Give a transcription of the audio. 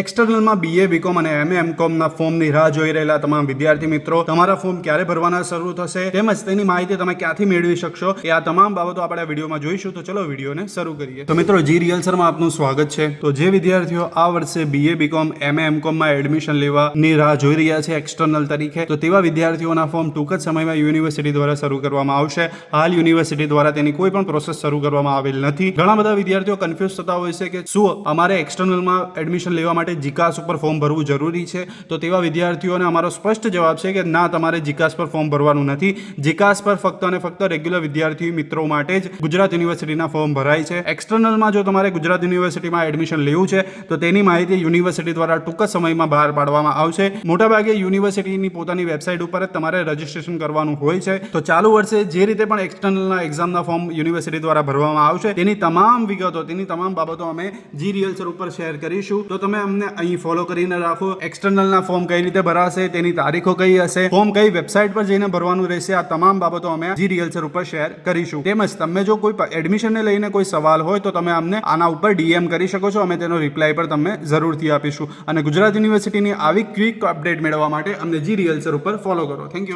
એક્સટર્નલમાં BA BCom અને MA એમકોમના ફોર્મની રાહ જોઈ રહેલા તમામ વિદ્યાર્થી મિત્રો, તમારા ફોર્મ ક્યારે ભરવાના શરૂ થશે તેમજ તેની માહિતી તમે ક્યાંથી મેળવી શકશો એ આ તમામ બાબતો આપણે વિડીયોમાં જોઈશું. તો ચલો વિડીયોને શરૂ કરીએ. તો મિત્રો, જી રિયલ્સરમાં આપનું સ્વાગત છે. તો જે વિદ્યાર્થીઓ આ વર્ષે બીએ બીકોમ એમએ એમકોમમાં એડમિશન લેવાની રાહ જોઈ રહ્યા છે એક્સટર્નલ તરીકે, તો તેવા વિદ્યાર્થીઓના ફોર્મ ટૂંક જ સમયમાં યુનિવર્સિટી દ્વારા શરૂ કરવામાં આવશે. હાલ યુનિવર્સિટી દ્વારા તેની કોઈ પણ પ્રોસેસ શરૂ કરવામાં આવેલ નથી. ઘણા બધા વિદ્યાર્થીઓ કન્ફ્યુઝ થતા હોય છે કે શું અમારે એક્સટર્નલમાં એડમિશન લેવા માટે જીકાસ ઉપર ફોર્મ ભરવું જરૂરી છે. તો તેવા વિદ્યાર્થીઓને અમારો સ્પષ્ટ જવાબ છે કે ના, તમારે જીકાસ પર ફોર્મ ભરવાનું નથી. જીકાસ પર ફક્ત અને ફક્ત રેગ્યુલર વિદ્યાર્થી મિત્રો માટે જ ગુજરાત યુનિવર્સિટીના ફોર્મ ભરાય છે. એક્સટર્નલમાં જો તમારે ગુજરાત યુનિવર્સિટીમાં એડમિશન લેવું છે, તો તેની માહિતી યુનિવર્સિટી દ્વારા ટૂંક સમયમાં બહાર પાડવામાં આવશે. મોટાભાગે યુનિવર્સિટીની પોતાની વેબસાઇટ ઉપર જ તમારે રજીસ્ટ્રેશન કરવાનું હોય છે. તો ચાલુ વર્ષે જે રીતે પણ એક્સટર્નલના એક્ઝામના ફોર્મ યુનિવર્સિટી દ્વારા ભરવામાં આવશે, તેની તમામ વિગતો, તેની તમામ બાબતો અમે જી રિયલ્સર ઉપર શેર કરીશું. તો તમે અમને અહીં ફોલો કરીને રાખો. એક્સટર્નલના ફોર્મ કઈ રીતે ભરાશે, તેની તારીખો કઈ હશે ફોર્મ કઈ વેબસાઇટ પર જઈને ભરવાનું રહેશે, આ તમામ બાબતો અમે જી રિયલ્સર ઉપર શેર કરીશું. તેમજ તમે જો કોઈ એડમિશનને લઈને કોઈ સવાલ હોય, તો તમે અમને આના ઉપર ડીએમ કરી શકો છો. અમે તેનો રિપ્લાય પર તમને જરૂરથી આપીશું. અને ગુજરાત યુનિવર્સિટીની આવી ક્વિક અપડેટ મેળવવા માટે અમને જી રિયલ્સર ઉપર ફોલો કરો. Thank you